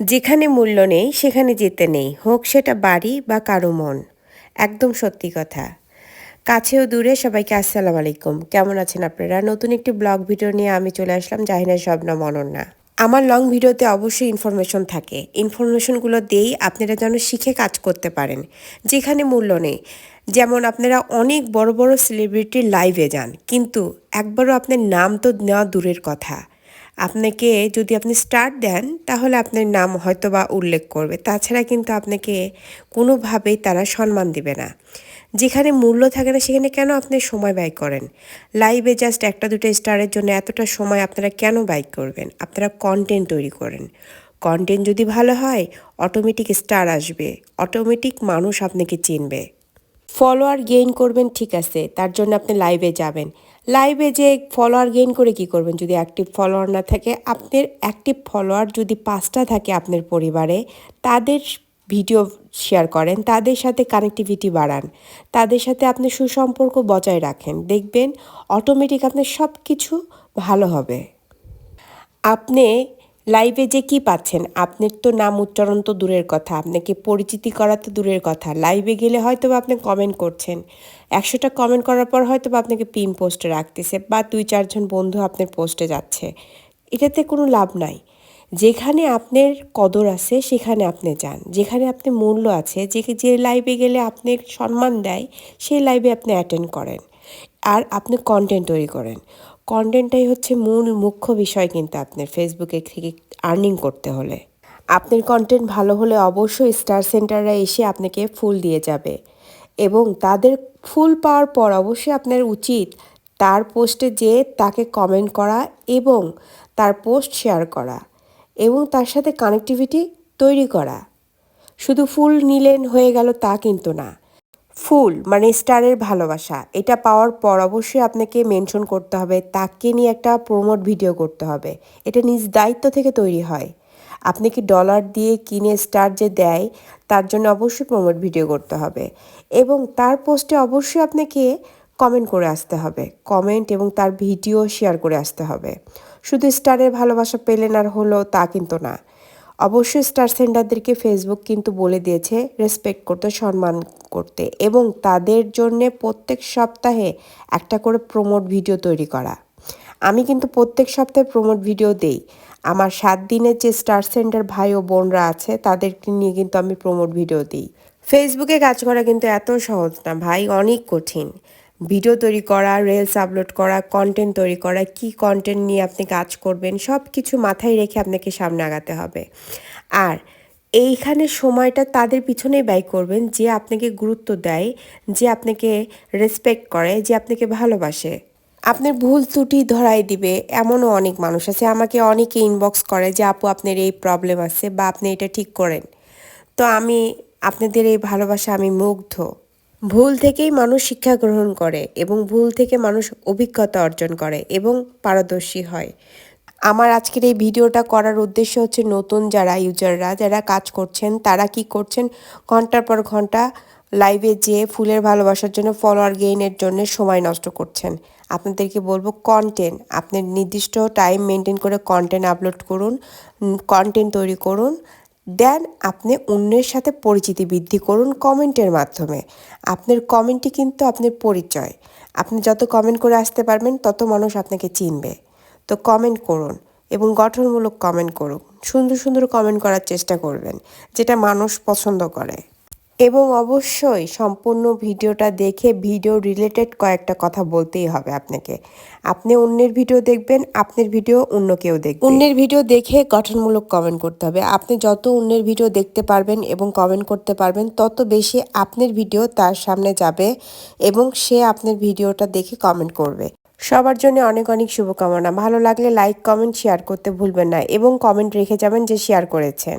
যেখানে মূল্য নেই, সেখানে যেতে নেই, হোক সেটা বাড়ি বা কারও মন। একদম সত্যি কথা। কাছেও দূরে সবাইকে আসসালামু আলাইকুম। কেমন আছেন আপনারা? নতুন একটি ব্লগ ভিডিও নিয়ে আমি চলে আসলাম জাহিনা শবনম অনন্যা আমার লং ভিডিওতে অবশ্যই ইনফরমেশন থাকে। ইনফরমেশনগুলো দিয়েই আপনারা যেন শিখে কাজ করতে পারেন, যেখানে মূল্য নেই। যেমন আপনারা অনেক বড় বড় সেলিব্রিটির লাইভে যান, কিন্তু একবারও আপনার নাম তো নেওয়া দূরের কথা। আপনাকে যদি আপনি স্টার্ট দেন, তাহলে আপনার নাম হয়তো বা উল্লেখ করবে। তাছাড়া কিন্তু আপনাকে কোনোভাবেই তারা সম্মান দিবে না। যেখানে মূল্য থাকে না, সেখানে কেন আপনি সময় ব্যয় করেন? লাইভে জাস্ট একটা, দুটো স্টারের জন্য এতটা সময় আপনারা কেন ব্যয় করবেন? আপনারা কন্টেন্ট তৈরি করেন। কন্টেন্ট যদি ভালো হয় অটোমেটিক স্টার আসবে। অটোমেটিক মানুষ আপনাকে চিনবে। ফলোয়ার গেইন করবেন, ঠিক আছে, তার জন্য আপনি লাইভে যাবেন। লাইভে যে ফলোয়ার গেইন করে কি করবেন? যদি অ্যাক্টিভ ফলোয়ার না থাকে, আপনার অ্যাক্টিভ ফলোয়ার যদি পাঁচটা থাকে আপনার পরিবারে, তাদের ভিডিও শেয়ার করেন, তাদের সাথে কানেক্টিভিটি বাড়ান। তাদের সাথে আপনি সুসম্পর্ক বজায় রাখেন। দেখবেন অটোমেটিক আপনার সব কিছু ভালো হবে। আপনি লাইভে যে কি পাচ্ছেন? আপনার তো নাম উচ্চারণ তো দূরের কথা। আপনাকে পরিচিতি করা তো দূরের কথা। লাইভে গেলে হয়তো বা আপনি কমেন্ট করছেন। একশোটা কমেন্ট করার পর হয়তো বা আপনাকে পিম পোস্টে রাখতেছে বা দুই, চারজন বন্ধু আপনার পোস্টে যাচ্ছে। এটাতে কোনো লাভ নাই। যেখানে আপনার কদর আছে, সেখানে আপনি যান। যেখানে আপনি মূল্য আছে, যে যে লাইভে গেলে আপনার সম্মান দেয়, সেই লাইভে আপনি অ্যাটেন্ড করেন। আর আপনি কন্টেন্ট তৈরি করেন। কন্টেন্টটাই হচ্ছে মূল মুখ্য বিষয় কিন্তু আপনার ফেসবুকে থেকে আর্নিং করতে হলে। আপনার কন্টেন্ট ভালো হলে অবশ্যই স্টার সেন্টাররা এসে আপনাকে ফুল দিয়ে যাবে এবং তাদের ফুল পাওয়ার পর অবশ্যই আপনার উচিত তার পোস্টে যে তাকে কমেন্ট করা এবং তার পোস্ট শেয়ার করা এবং তার সাথে কানেক্টিভিটি তৈরি করা। শুধু ফুল নিলেন হয়ে গেল তা কিন্তু না। ফুল মানে স্টারের ভালোবাসা, এটা পাওয়ার পর অবশ্যই আপনাকে মেনশন করতে হবে, তাকে নিয়ে একটা প্রমোট ভিডিও করতে হবে। এটা নিজ দায়িত্ব থেকে তৈরি হয়। আপনি কি ডলার দিয়ে কিনে স্টার যে দেয়, তার জন্য অবশ্যই প্রমোট ভিডিও করতে হবে। এবং তার পোস্টে অবশ্যই আপনাকে কমেন্ট করে আসতে হবে। কমেন্ট এবং তার ভিডিও শেয়ার করে আসতে হবে। শুধু স্টারের ভালোবাসা পেলেন আর হলো তা কিন্তু না। অবশ্যই স্টার সেন্টারদেরকে ফেসবুক কিন্তু বলে দিয়েছে রেসপেক্ট করতে, সম্মান করতে এবং তাদের জন্য প্রত্যেক সপ্তাহে একটা করে প্রমোট ভিডিও তৈরি করা। আমি কিন্তু প্রত্যেক সপ্তাহে প্রমোট ভিডিও দেই। আমার সাত দিনের যে স্টার সেন্টার ভাই ও বোনরা আছে, তাদেরকে নিয়ে কিন্তু আমি প্রমোট ভিডিও দিই। ফেসবুকে কাজ করা কিন্তু এত সহজ না ভাই, অনেক কঠিন। ভিডিও তৈরি করা রিলস আপলোড করা কন্টেন্ট তৈরি করা, কি কন্টেন্ট নিয়ে আপনি কাজ করবেন সব কিছু মাথায় রেখে আপনাকে সামনে আগাতে হবে। আর এইখানে সময়টা তাদের পিছনেই ব্যয় করবেন, যে আপনাকে গুরুত্ব দেয়, যে আপনাকে রেসপেক্ট করে, যে আপনাকে ভালোবাসে। আপনার ভুল ত্রুটি ধরাই দিবে, এমনও অনেক মানুষ আছে, আমাকে অনেকে ইনবক্স করে যে, আপু, আপনার এই প্রবলেম আছে বা আপনি এটা ঠিক করেন। তো আমি, আপনাদের এই ভালোবাসা, আমি মুগ্ধ। ভুল থেকেই মানুষ শিক্ষা গ্রহণ করে এবং ভুল থেকে মানুষ অভিজ্ঞতা অর্জন করে এবং পারদর্শী হয়। আমার আজকের এই ভিডিওটা করার উদ্দেশ্য হচ্ছে নতুন যারা ইউজাররা, যারা কাজ করছেন, তারা কি করছেন? ঘণ্টার পর ঘণ্টা লাইভে যেয়ে ফুলের ভালোবাসার জন্য ফলোয়ার গেইনের জন্য সময় নষ্ট করছেন। আপনাদেরকে বলব কন্টেন্ট আপনি নির্দিষ্ট টাইম মেনটেন করে কন্টেন্ট আপলোড করুন কন্টেন্ট তৈরি করুন দেন আপনি অন্যের সাথে পরিচিতি বৃদ্ধি করুন কমেন্টের মাধ্যমে। আপনার কমেন্টই কিন্তু আপনার পরিচয়। আপনি যত কমেন্ট করে আসতে পারবেন, তত মানুষ আপনাকে চিনবে। তো কমেন্ট করুন এবং গঠনমূলক কমেন্ট করুন। সুন্দর সুন্দর কমেন্ট করার চেষ্টা করবেন, যেটা মানুষ পছন্দ করে। এবং অবশ্যই সম্পূর্ণ ভিডিওটা দেখে ভিডিও রিলেটেড কয়েকটা কথা বলতেই হবে আপনাকে। আপনি অন্যের ভিডিও দেখবেন, আপনার ভিডিও অন্য কেউ দেখবে। অন্যের ভিডিও দেখে গঠনমূলক কমেন্ট করতে হবে। আপনি যত অন্যের ভিডিও দেখতে পারবেন এবং কমেন্ট করতে পারবেন, তত বেশি আপনার ভিডিও তার সামনে যাবে এবং সে আপনার ভিডিওটা দেখে কমেন্ট করবে। সবার জন্য অনেক অনেক শুভকামনা। ভালো লাগলে লাইক কমেন্ট শেয়ার করতে ভুলবেন না এবং কমেন্ট রেখে যাবেন যে শেয়ার করেছেন।